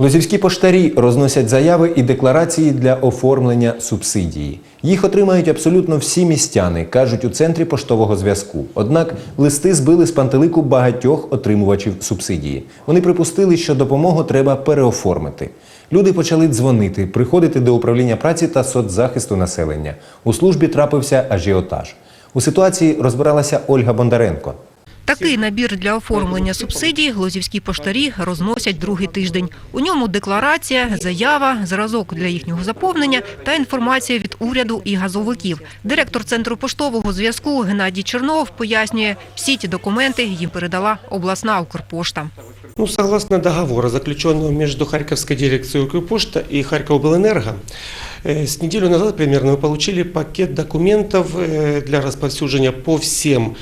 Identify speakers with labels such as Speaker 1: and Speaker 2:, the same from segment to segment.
Speaker 1: Лозівські поштарі розносять заяви і декларації для оформлення субсидії. Їх отримають абсолютно всі містяни, кажуть у центрі поштового зв'язку. Однак листи збили з пантелику багатьох отримувачів субсидії. Вони припустили, що допомогу треба переоформити. Люди почали дзвонити, приходити до управління праці та соцзахисту населення. У службі трапився ажіотаж. У ситуації розбиралася Ольга Бондаренко.
Speaker 2: Такий набір для оформлення субсидій глозівські поштарі розносять другий тиждень. У ньому декларація, заява, зразок для їхнього заповнення та інформація від уряду і газовиків. Директор центру поштового зв'язку Геннадій Чернов пояснює, всі ті документи їм передала обласна Укрпошта.
Speaker 3: Ну, согласно договора, заключенного между Харьковской дирекцией Укрпошта и Харьковобленерго, э, с неделю назад примерно мы получили пакет документов э, для расповсюджения по всем э,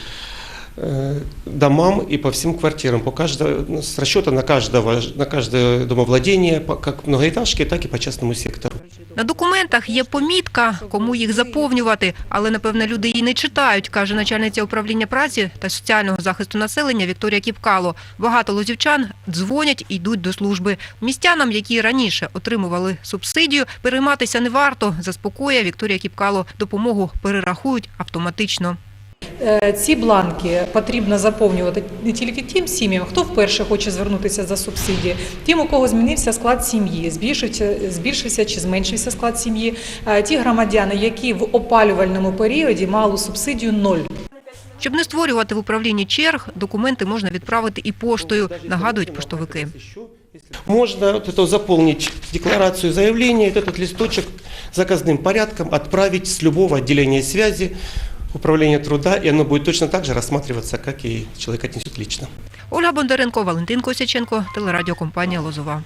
Speaker 3: домам и по всем квартирам, по каждому, ну, с расчета на, каждого, на каждое домовладение, как многоэтажки, так и по частному сектору.
Speaker 2: На документах є помітка, кому їх заповнювати, але, напевне, люди її не читають, каже начальниця управління праці та соціального захисту населення Вікторія Кіпкало. Багато лозівчан дзвонять і йдуть до служби. Містянам, які раніше отримували субсидію, перейматися не варто, заспокоює Вікторія Кіпкало. Допомогу перерахують автоматично.
Speaker 4: Е, Ці бланки потрібно заповнювати не тільки тим сім'ям, хто вперше хоче звернутися за субсидії, тим, у кого змінився склад сім'ї, збільшився, збільшився чи зменшився склад сім'ї, е, ті громадяни, які в опалювальному періоді мали субсидію ноль.
Speaker 2: Щоб не створювати в управлінні черг, документи можна відправити і поштою, нагадують поштовики.
Speaker 3: Можно вот это заполнить декларацию заявления, вот этот листочек заказным порядком отправить с любого отделения связи, управления труда, и оно будет точно так же рассматриваться, как и человек отнесет лично.
Speaker 2: Ольга Бондаренко, Валентин Косяченко, телерадіокомпанія Лозова.